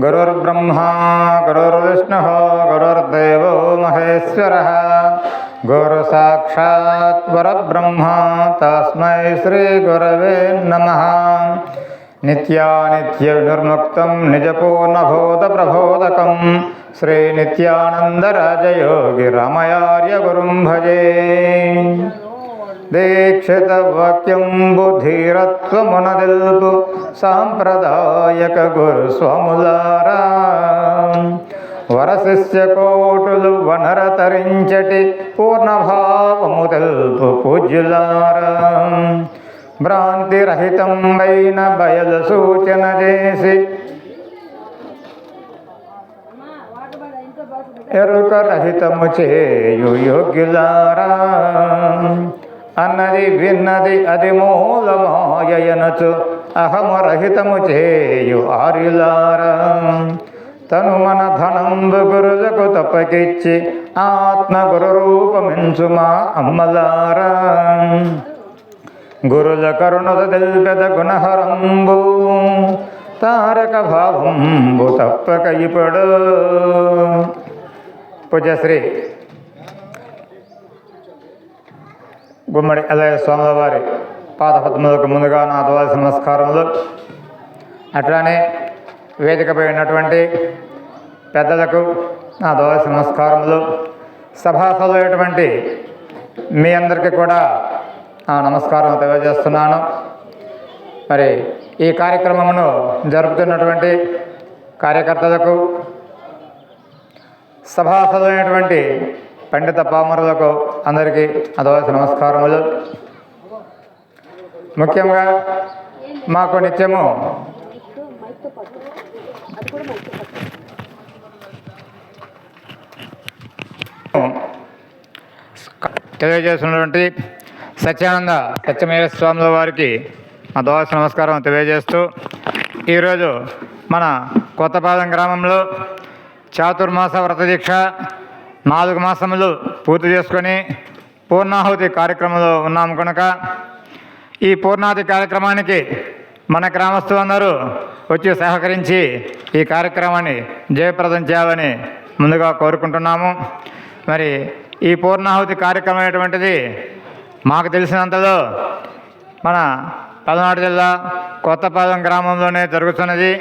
गुरुर्ब्रह्मा गुरुर्विष्णुः गुरुर्देवो महेश्वरः। गुरुसाक्षात् परब्रह्मा तस्मै श्रीगुरवे नमः। नित्यानित्यविनिर्मुक्तं निजपूर्णबोधप्रबोधकं श्रीनित्यानन्दराजयोगिरमयार्यगुरुं भजे। నిజపూర్ణభూత దీక్షిత సాంప్రదాయక గురు స్వాములారా వరశిష్య కోటులు వనర తరించటి పూర్ణభావము తెలుపు పూజ్యులారా భ్రాంతి బయలు సూచన చేసి ఎరుకరహితము చేయు యోగ్యులారా। అన్నది విన్నది అది మూలమాయనచు అహమరహితము చేయు ఆర్యులారా తను మన ధనంబు గురులకు తప్పకిచ్చి ఆత్మ గురు రూపమించుమా అమ్మలారా. గురుల కరుణత తెల్పెద గుణహరంబు తారక భావంబు తప్పక ఇప్పుడు పూజశ్రీ గుమ్మడి అలయ స్వాముల వారి పాదపద్మలకు ముందుగా నా ద్వాదశ నమస్కారములు. అట్లానే వేదికపై ఉన్నటువంటి పెద్దలకు నా ద్వాదశ నమస్కారములు. సభాసమైనటువంటి మీ అందరికీ కూడా నా నమస్కారం తెలియజేస్తున్నాను. మరి ఈ కార్యక్రమమును జరుపుతున్నటువంటి కార్యకర్తలకు సభాసదైనటువంటి పండిత పామరులకు అందరికీ అదవలసిన నమస్కారములు. ముఖ్యంగా మాకు నిత్యము తెలియజేస్తున్నటువంటి సత్యానంద సత్యమేర స్వాముల వారికి మా దోష నమస్కారం తెలియజేస్తూ ఈరోజు మన కొత్తపాలెం గ్రామంలో చాతుర్మాస వ్రత దీక్ష నాలుగు మాసములు పూర్తి చేసుకొని పూర్ణాహుతి కార్యక్రమంలో ఉన్నాము కనుక ఈ పూర్ణాహుతి కార్యక్రమానికి మన గ్రామస్తులందరూ వచ్చి సహకరించి ఈ కార్యక్రమాన్ని జయప్రదం చేయాలని ముందుగా కోరుకుంటున్నాము. మరి ఈ పూర్ణాహుతి కార్యక్రమం అనేటువంటిది మాకు తెలిసినంతలో మన పల్నాడు జిల్లా కొత్తపాలెం గ్రామంలోనే జరుగుతున్నది.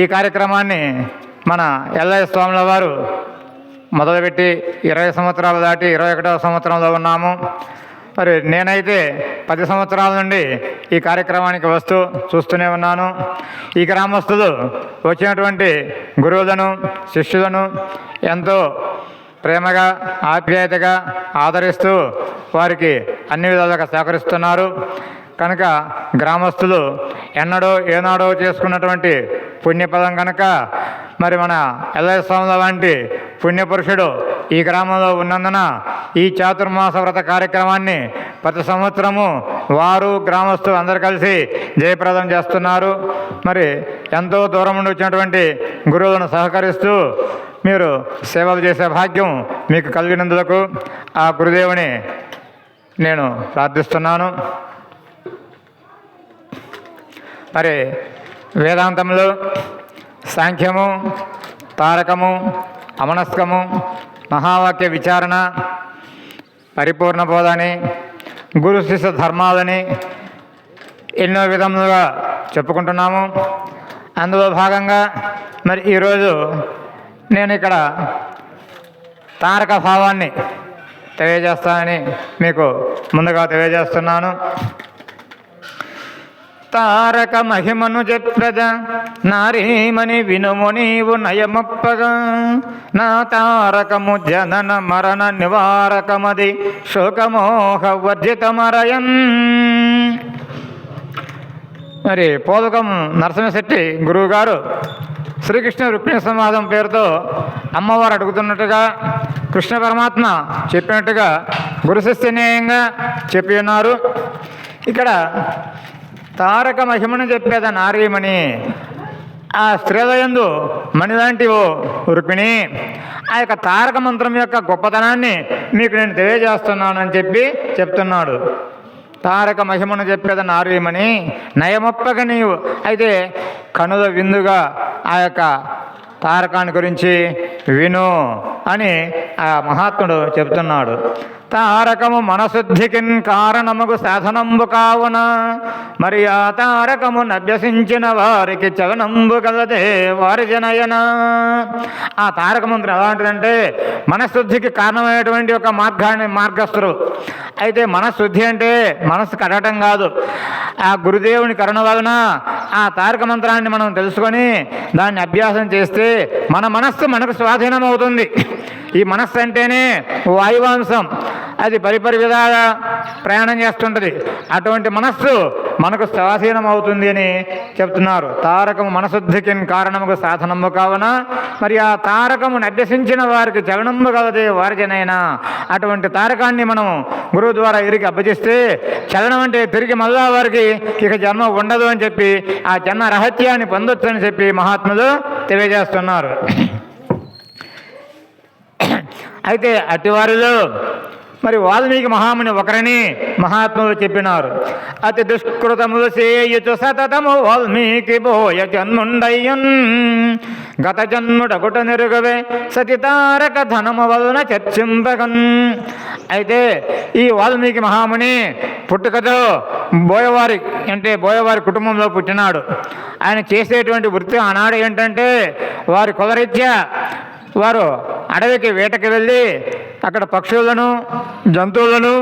ఈ కార్యక్రమాన్ని మన ఎల్ఐ స్వాముల వారు మొదలుపెట్టి ఇరవై సంవత్సరాలు దాటి ఇరవై ఒకటవ సంవత్సరంలో ఉన్నాము. మరి నేనైతే పది సంవత్సరాల నుండి ఈ కార్యక్రమానికి వస్తూ చూస్తూనే ఉన్నాను. ఈ గ్రామస్తులు వచ్చినటువంటి గురువులను శిష్యులను ఎంతో ప్రేమగా ఆప్యాయతగా ఆదరిస్తూ వారికి అన్ని విధాలుగా సహకరిస్తున్నారు. కనుక గ్రామస్తులు ఎన్నడో ఏనాడో చేసుకున్నటువంటి పుణ్యపదం కనుక మరి మన ఎల్లయ్య స్వాముల వంటి పుణ్యపురుషుడు ఈ గ్రామంలో ఉన్నందున ఈ చాతుర్మాస వ్రత కార్యక్రమాన్ని ప్రతి సంవత్సరము వారు గ్రామస్తులు అందరు కలిసి జయప్రదం చేస్తున్నారు. మరి ఎంతో దూరం నుండి వచ్చినటువంటి గురువులను సహకరిస్తూ మీరు సేవలు చేసే భాగ్యం మీకు కలిగినందుకు ఆ గురుదేవుని నేను ప్రార్థిస్తున్నాను. మరి వేదాంతంలో సాంఖ్యము తారకము అమనస్కము మహావాక్య విచారణ పరిపూర్ణ బోధని గురు శిష్య ధర్మాలని ఎన్నో విధములుగా చెప్పుకుంటున్నాము. అందులో భాగంగా మరి ఈరోజు నేను ఇక్కడ తారక భావాన్ని తెలియజేస్తానని మీకు ముందుగా తెలియజేస్తున్నాను. తారక మహిమను చెప్పద నారీమని వినుము నీవు నయమప్పగా. నా తారకము జనన మరణ నివారకమది. శోకమోహ వర్జితమరయం. మరి పోదకం నరసింహశెట్టి గురువుగారు శ్రీకృష్ణ రుక్మిణి సంవాదం పేరుతో అమ్మవారు అడుగుతున్నట్టుగా కృష్ణ పరమాత్మ చెప్పినట్టుగా గురు శిష్యన్యాయంగా చెప్పి ఉన్నారు. ఇక్కడ తారక మహిమను చెప్పేద నారీమణి? ఆ స్త్రీలయందు మణిలాంటి ఓ రుక్మిణి ఆ యొక్క తారక మంత్రం యొక్క గొప్పతనాన్ని మీకు నేను తెలియజేస్తున్నానని చెప్పి చెప్తున్నాడు. తారక మహిమను చెప్పేద నారీమణి? నయమొప్పక నీవు. అయితే కనుల విందుగా ఆ యొక్క తారకాన్ని గురించి విను. అని ఆ మహాత్ముడు చెబుతున్నాడు. తారకము మనశుద్ధికిన్ కారణముకు సాధనంబు కావున మరి ఆ తారకము నభ్యసించిన వారికి చవనంబు కలదే వారి జనయన. ఆ తారకమంత్రం ఎలాంటిదంటే మనశుద్ధికి కారణమైనటువంటి ఒక మార్గాన్ని మార్గస్థుడు. అయితే మనశుద్ధి అంటే మనసు కడటం కాదు. ఆ గురుదేవుని కరుణ వలన ఆ తారక మంత్రాన్ని మనం తెలుసుకొని దాన్ని అభ్యాసం చేస్తే మన మనస్సు మనకు స్వాధీనం అవుతుంది ఈ మనస్సు అంటేనే వాయువాంశం. అది పరిపరి విధాల ప్రయాణం చేస్తుంటుంది. అటువంటి మనస్సు మనకు స్వాధీనం అవుతుంది అని చెప్తున్నారు. తారకము మనశుద్ధికి కారణముకు సాధనము కావున మరి ఆ తారకమును అభ్యసించిన వారికి చలనము కలదే వారిజనైనా అటువంటి తారకాన్ని మనం గురువు ద్వారా ఇరికి అభ్యసిస్తే చలనం అంటే తిరిగి మళ్ళా వారికి ఇక జన్మ ఉండదు అని చెప్పి ఆ జన్మ రహస్యాన్ని పొందొచ్చు అని చెప్పి మహాత్ములు తెలియజేస్తున్నారు. అయితే అటివారిలో మరి వాల్మీకి మహాముని ఒకరని మహాత్ములు చెప్పినారు. అతి దుష్కృతములు చేయచు సతతము వాల్మీకి బోయ జన్ముండయ్యన్. గత జన్ముడగుట నెరుగవే సతితారక ధనము వలన చర్చింపగన్. అయితే ఈ వాల్మీకి మహాముని పుట్టుకతో బోయవారి అంటే బోయవారి కుటుంబంలో పుట్టినాడు. ఆయన చేసేటువంటి వృత్తి ఆనాడు ఏంటంటే వారి కులరీత్యా వారు అడవికి వేటకి వెళ్ళి అక్కడ పక్షులను జంతువులను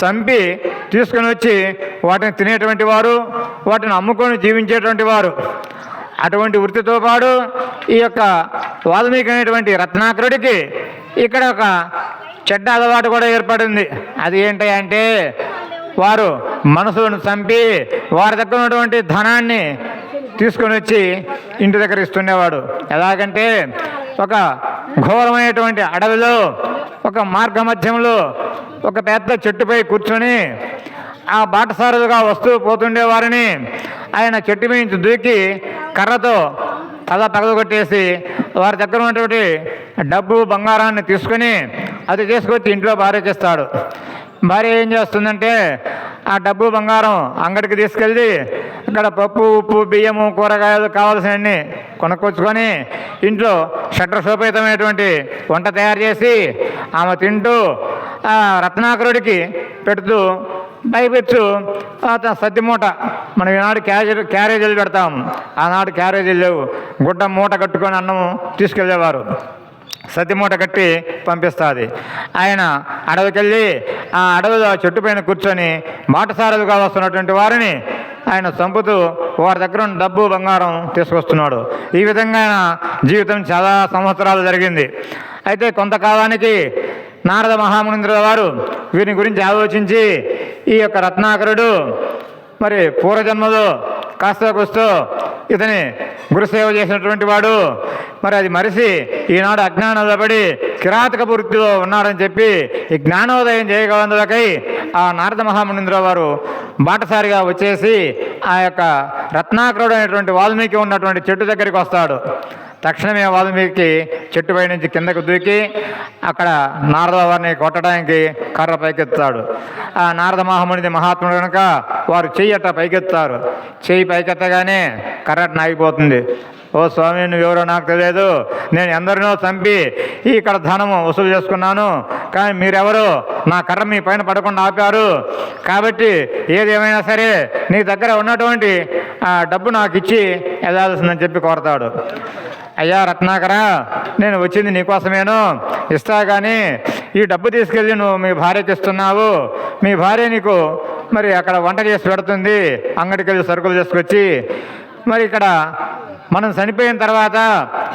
చంపి తీసుకొని వచ్చి వాటిని తినేటువంటి వారు వాటిని అమ్ముకొని జీవించేటువంటి వారు. అటువంటి వృత్తితో పాటు ఈ యొక్క వాల్మీకి అనేటువంటి రత్నాకరుడికి ఇక్కడ ఒక చెడ్డ అలవాటు కూడా ఏర్పడింది. అది ఏంటి అంటే వారు మనసులను చంపి వారి దగ్గర ఉన్నటువంటి ధనాన్ని తీసుకొని వచ్చి ఇంటి దగ్గర ఇస్తుండేవాడు. ఎలాగంటే ఒక ఘోరమైనటువంటి అడవిలో ఒక మార్గ మధ్యంలో ఒక పెద్ద చెట్టుపై కూర్చొని ఆ బాటసారులుగా వస్తూ పోతుండే వారిని ఆయన చెట్టు మీద దూకి కర్రతో తల తగలగొట్టేసి వారి దగ్గర ఉన్నటువంటి డబ్బు బంగారాన్ని తీసుకొని అది తీసుకొచ్చి ఇంట్లో భార్య చేస్తాడు. భార్య ఏం చేస్తుందంటే ఆ డబ్బు బంగారం అంగడికి తీసుకెళ్ళి ఇక్కడ పప్పు ఉప్పు బియ్యము కూరగాయలు కావాల్సినవన్నీ కొనుక్కొచ్చుకొని ఇంట్లో షట్రసోపేతమైనటువంటి వంట తయారు చేసి ఆమె తింటూ రత్నాకరుడికి పెడుతూ పైపెచ్చు తర్వాత సద్ది మూట మనం ఈనాడు క్యారేజ్ క్యారేజీలు పెడతాం. ఆనాడు క్యారేజీలు లేవు. గుడ్డ మూట కట్టుకొని అన్నము తీసుకెళ్ళేవారు. సద్ది మూట కట్టి పంపిస్తుంది. ఆయన అడవికెళ్ళి ఆ అడవిలో చెట్టు పైన కూర్చొని మాటసారులుగా వస్తున్నటువంటి వారిని ఆయన చంపుతూ వారి దగ్గర డబ్బు బంగారం తీసుకొస్తున్నాడు. ఈ విధంగా ఆయన జీవితం చాలా సంవత్సరాలు జరిగింది. అయితే కొంతకాలానికి నారద మహామునింద్రుల వారు వీరిని గురించి ఆలోచించి ఈ యొక్క రత్నాకరుడు మరి పూర్వజన్మలో కాస్త కూస్తూ ఇతని గురుసేవ చేసినటువంటి వాడు మరి అది మరిసి ఈనాడు అజ్ఞానంలో పడి కిరాతక వృత్తిలో ఉన్నారని చెప్పి ఈ జ్ఞానోదయం చేయగలందులకై ఆ నారద మహామునింద్ర వారు బాటసారిగా వచ్చేసి ఆ యొక్క రత్నాకరుడు అనేటువంటి వాల్మీకి ఉన్నటువంటి చెట్టు దగ్గరికి వస్తాడు. తక్షణమే వాల్మీకి చెట్టుపై నుంచి కిందకు దూకి అక్కడ నారద వారిని కొట్టడానికి కర్ర పైకెత్తాడు ఆ నారద మహామునిది మహాత్ముడు కనుక వారు చెయ్యి అట్ట పైకెత్తారు చెయ్యి పైకెత్తగానే కర్ర నాగిపోతుంది ఓ స్వామి నువ్వెవరో నాకు తెలియదు. నేను ఎందరినో చంపి ఇక్కడ ధనము వసూలు చేసుకున్నాను. కానీ మీరెవరు నా కర్ర మీ పైన పడకుండా ఆపారు. కాబట్టి ఏది ఏమైనా సరే నీ దగ్గర ఉన్నటువంటి ఆ డబ్బు నాకు ఇచ్చి వెళ్ళాల్సిందని చెప్పి కోరతాడు. అయ్యా రత్నాకర నేను వచ్చింది నీకోసమేను ఇస్తా కానీ ఈ డబ్బు తీసుకెళ్ళి నువ్వు మీ భార్యకి ఇస్తున్నావు మీ భార్య నీకు మరి అక్కడ వంట చేసి పెడుతుంది. అంగడికి వెళ్ళి సరుకులు తీసుకొచ్చి మరి ఇక్కడ మనం చనిపోయిన తర్వాత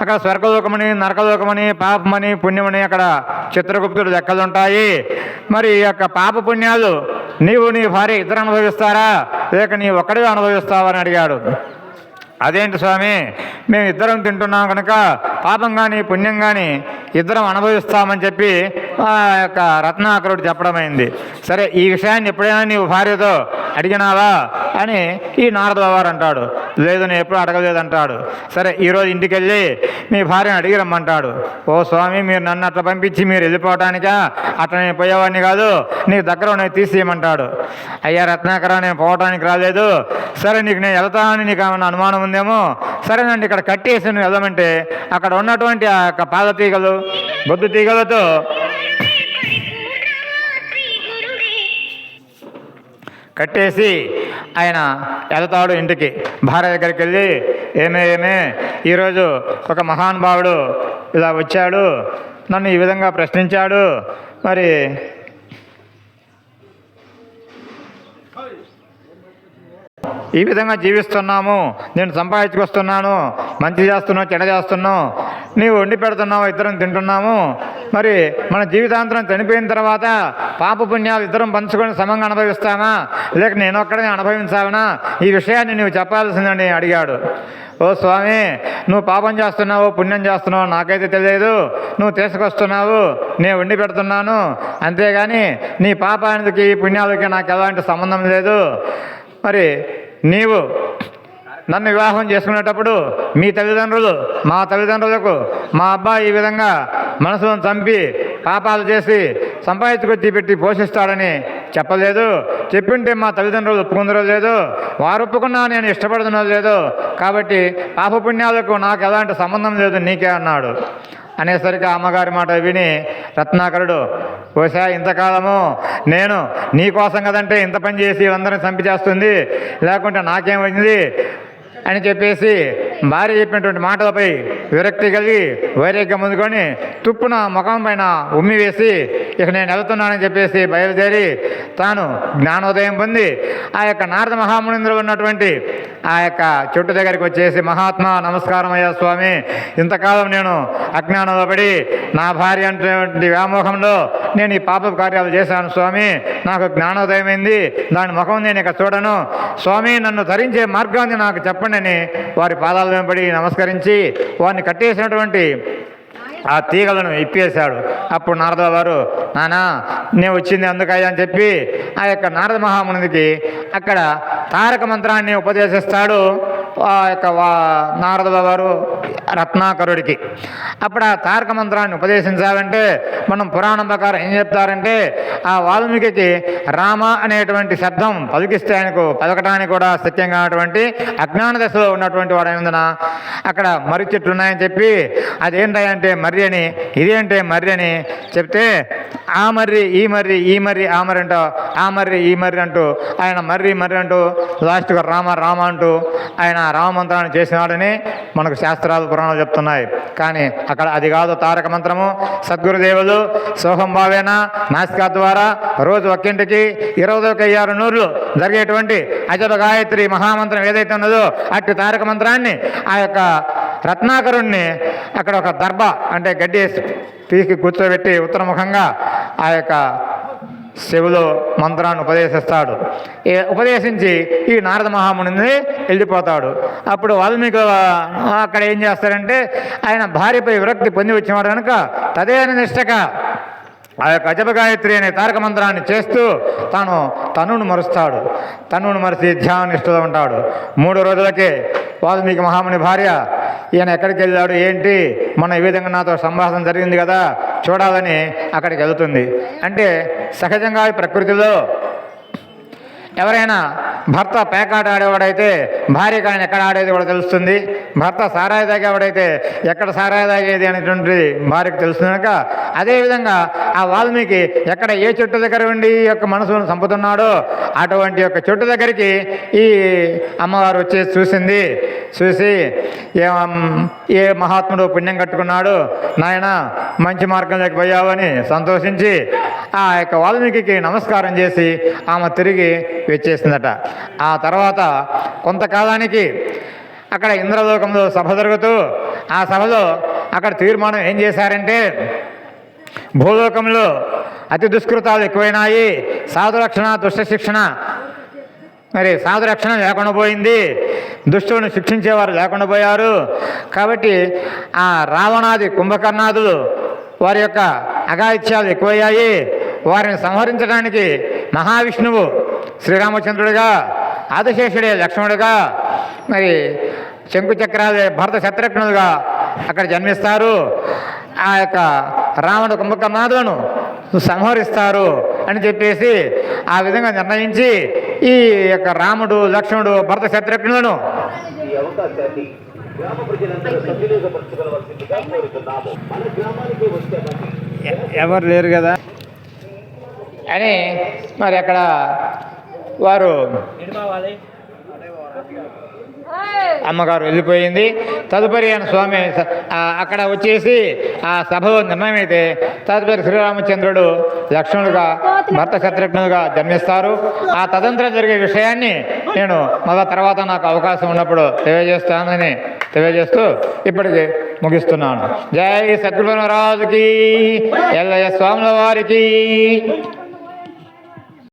అక్కడ స్వర్గలోకమని నరకలోకమని పాపమని పుణ్యమని అక్కడ చిత్రగుప్తుడు లెక్కలు ఉంటాయి మరి ఈ యొక్క పాప పుణ్యాలు నీవు నీ భార్య ఇద్దరు అనుభవిస్తారా? లేక నీ ఒక్కడిగా అనుభవిస్తావా అని అడిగాడు. అదేంటి స్వామి? మేము ఇద్దరం తింటున్నాం కనుక పాపం కానీ పుణ్యం కానీ ఇద్దరం అనుభవిస్తామని చెప్పి ఆ యొక్క రత్నాకరుడు చెప్పడమైంది. సరే ఈ విషయాన్ని ఎప్పుడైనా నీవు భార్యతో అడిగినావా? అని ఈ నారద వారు అంటాడు. లేదు నేను ఎప్పుడు అడగలేదు అంటాడు సరే ఈరోజు ఇంటికి వెళ్ళి మీ భార్యను అడిగి రమ్మంటాడు. ఓ స్వామి మీరు నన్ను అట్లా పంపించి మీరు వెళ్ళిపోవటానికా? అట్లా నేను పోయేవాడిని కాదు. నీ దగ్గర నేను తీసేయమంటాడు. అయ్యా రత్నాకర నేను పోవటానికి రాలేదు. సరే నీకు నేను వెళ్తానని నీకు ఏమైనా అనుమానం ఉందేమో? సరేనండి ఇక్కడ కట్టేసి నువ్వు వెళ్దామంటే అక్కడ ఉన్నటువంటి ఆ యొక్క పాద తీగలు బొద్దు తీగలతో కట్టేసి ఆయన వెళతాడు ఇంటికి. భార్య దగ్గరికి వెళ్ళి ఏమే ఏమే ఈరోజు ఒక మహానుభావుడు ఇలా వచ్చాడు నన్ను ఈ విధంగా ప్రశ్నించాడు మరి ఈ విధంగా జీవిస్తున్నాము నేను సంపాదించుకొస్తున్నాను మంచి చేస్తున్నావు చెడ చేస్తున్నావు నీవు వండి పెడుతున్నావు ఇద్దరం తింటున్నాము మరి మన జీవితాంతరం చనిపోయిన తర్వాత పాప పుణ్యాలు ఇద్దరం పంచుకొని సమంగా అనుభవిస్తామా? లేక నేను ఒక్కడే అనుభవించాలనా? ఈ విషయాన్ని నువ్వు చెప్పాల్సిందని అడిగాడు. ఓ స్వామి నువ్వు పాపం చేస్తున్నావు పుణ్యం చేస్తున్నావు నాకైతే తెలియదు. నువ్వు తీసుకొస్తున్నావు నేను వండి పెడుతున్నాను. అంతేగాని నీ పాపానికి పుణ్యాలకి నాకు ఎలాంటి సంబంధం లేదు. మరి నీవు నన్ను వివాహం చేసుకునేటప్పుడు మీ తల్లిదండ్రులు మా తల్లిదండ్రులకు మా అబ్బాయి ఈ విధంగా మనసును చంపి పాపాలు చేసి సంపాదించుకొచ్చి పెట్టి పోషిస్తాడని చెప్పలేదు. చెప్పింటే మా తల్లిదండ్రులు ఒప్పుకుందరో లేదు వారు ఒప్పుకున్నా నేను ఇష్టపడుతున్నది లేదు కాబట్టి పాపపుణ్యాలకు నాకు ఎలాంటి సంబంధం లేదు నీకే అన్నాడు. అనేసరికి అమ్మగారి మాట విని రత్నాకరుడు బహుశా ఇంతకాలము నేను నీ కోసం కదంటే ఇంత పని చేసి అందరిని చంపి చేస్తుంది. లేకుంటే నాకేమైంది? అని చెప్పేసి భార్య చెప్పినటువంటి మాటలపై విరక్తి కలిగి వైరాగ్యం ముందుకొని తుప్పున ముఖం పైన ఉమ్మి వేసి ఇక నేను వెళ్తున్నానని చెప్పేసి బయలుదేరి తాను జ్ఞానోదయం పొంది ఆ యొక్క నారద మహామునింద్రు ఉన్నటువంటి ఆ యొక్క చెట్టు దగ్గరికి వచ్చేసి మహాత్మా నమస్కారం అయ్యా స్వామి. ఇంతకాలం నేను అజ్ఞానంలో పడి నా భార్య అంటే వ్యామోహంలో నేను ఈ పాప కార్యాలు చేశాను స్వామి. నాకు జ్ఞానోదయమైంది. దాని ముఖం నేను ఇక చూడను. స్వామి నన్ను ధరించే మార్గాన్ని నాకు చెప్పండి అని వారి పాదాల వెంబడి నమస్కరించి వారిని కట్టేసినటువంటి ఆ తీగలను ఇప్పేశాడు. అప్పుడు నారద వారు నానా నేను వచ్చింది అందుకయ్యా అని చెప్పి ఆ యొక్క నారద మహామునికి అక్కడ తారక మంత్రాన్ని ఉపదేశిస్తాడు. ఆ యొక్క వా నారద వారు రత్నాకరుడికి. అప్పుడు ఆ తారక మంత్రాన్ని ఉపదేశించాలంటే మనం పురాణం ప్రకారం ఏం చెప్తారంటే ఆ వాల్మీకి రామ అనేటువంటి శబ్దం పలికిస్తే ఆయనకు పలకటానికి కూడా సత్యం కానటువంటి అజ్ఞాన దశలో ఉన్నటువంటి వాడు అక్కడ మర్రి చెట్లు ఉన్నాయని చెప్పి అదేంటంటే మర్రి అని ఇదేంటే మర్రి అని చెప్తే ఆ మర్రి ఈ మర్రి ఈ మర్రి ఆ మర్రి అంటూ ఆ మర్రి ఈ మర్రి అంటూ ఆయన మర్రి మర్రి అంటూ లాస్ట్గా రామ రామ అంటూ ఆయన రామమంత్రాన్ని చేసినాడని మనకు శాస్త్రాలు పురాణాలు చెప్తున్నాయి. కానీ అక్కడ అది కాదు తారక మంత్రము. సద్గురుదేవులు సోహం భావేన నాసికా ద్వారా రోజు ఒక్కింటికి ఇరవై ఒక ఆరు నూరులు జరిగేటువంటి అజప గాయత్రి మహామంత్రం ఏదైతే ఉన్నదో అట్టి తారక మంత్రాన్ని ఆ యొక్క రత్నాకరుణ్ణి అక్కడ ఒక దర్భ అంటే గడ్డి వేసి పీకి కూర్చోబెట్టి ఉత్తరముఖంగా ఆ యొక్క శివులో మంత్రాన్ని ఉపదేశిస్తాడు. ఈ ఉపదేశించి ఈ నారద మహామునిని వెళ్ళిపోతాడు. అప్పుడు వాల్మీకి అక్కడ ఏం చేస్తారంటే ఆయన భార్యపై విరక్తి పొంది వచ్చినవాడు కనుక తదేన నిష్టక ఆ యొక్క అజప గాయత్రి అనే తారక మంత్రాన్ని చేస్తూ తాను తనును మరుస్తాడు. తనును మరిచి ధ్యానిష్ఠులో ఉంటాడు. మూడు రోజులకే వాల్మీకి మహాముని భార్య ఈయన ఎక్కడికి వెళ్ళాడు ఏంటి? మన ఈ విధంగా నాతో సంభాషణ జరిగింది కదా. చూడాలని అక్కడికి వెళ్తుంది. అంటే సహజంగా ఈ ప్రకృతిలో ఎవరైనా భర్త పేకాట ఆడేవాడైతే భార్య కానీ ఎక్కడ ఆడేది కూడా తెలుస్తుంది? భర్త సారాయి తాగేవాడైతే ఎక్కడ సారాయి తాగేది అనేటువంటిది భార్యకు తెలుస్తుంది కనుక అదేవిధంగా ఆ వాల్మీకి ఎక్కడ ఏ చెట్టు దగ్గర ఉండి ఈ యొక్క మనసును చంపుతున్నాడో అటువంటి యొక్క చెట్టు దగ్గరికి ఈ అమ్మవారు వచ్చి చూసింది. చూసి ఏ ఏ మహాత్ముడు పుణ్యం కట్టుకున్నాడు? నాయన మంచి మార్గంలోకి పోయావని సంతోషించి ఆ యొక్క వాల్మీకి నమస్కారం చేసి ఆమె తిరిగి వచ్చేసిందట. ఆ తర్వాత కొంతకాలానికి అక్కడ ఇంద్రలోకంలో సభ జరుగుతూ ఆ సభలో అక్కడ తీర్మానం ఏం చేశారంటే భూలోకంలో అతి దుష్కృతాలు ఎక్కువైనాయి సాధురక్షణ దుష్ట శిక్షణ. మరి సాధురక్షణ లేకుండా పోయింది దుష్టులను శిక్షించేవారు లేకుండా పోయారు. కాబట్టి ఆ రావణాది కుంభకర్ణాదులు వారి యొక్క అగాయిత్యాలు ఎక్కువయ్యాయి. వారిని సంహరించడానికి మహావిష్ణువు శ్రీరామచంద్రుడిగా ఆదిశేషుడే లక్ష్మణుడిగా మరి శంకు చక్రాలే భరత శత్రుఘ్నులుగా అక్కడ జన్మిస్తారు. ఆ యొక్క రావణ కుంభకర్ణాదులను సంహరిస్తారు అని చెప్పేసి ఆ విధంగా నిర్ణయించి ఈ యొక్క రాముడు లక్ష్మణుడు భరత శత్రుఘ్నులను ఎవరు లేరు కదా? అని మరి అక్కడ వారు అమ్మగారు వెళ్ళిపోయింది. తదుపరి ఆయన స్వామి అక్కడ వచ్చేసి ఆ సభలో నిర్ణయమైతే తదుపరి శ్రీరామచంద్రుడు లక్ష్మణుడుగా భర్త శత్రుఘ్నుడుగా జన్మిస్తారు. ఆ తదంతరం జరిగే విషయాన్ని నేను మళ్ళా తర్వాత నాకు అవకాశం ఉన్నప్పుడు తెలియజేస్తానని తెలియజేస్తూ ఇప్పటికి ముగిస్తున్నాను. జై సత్యనారాజుకి ఎల్లయ్య స్వాముల వారికి.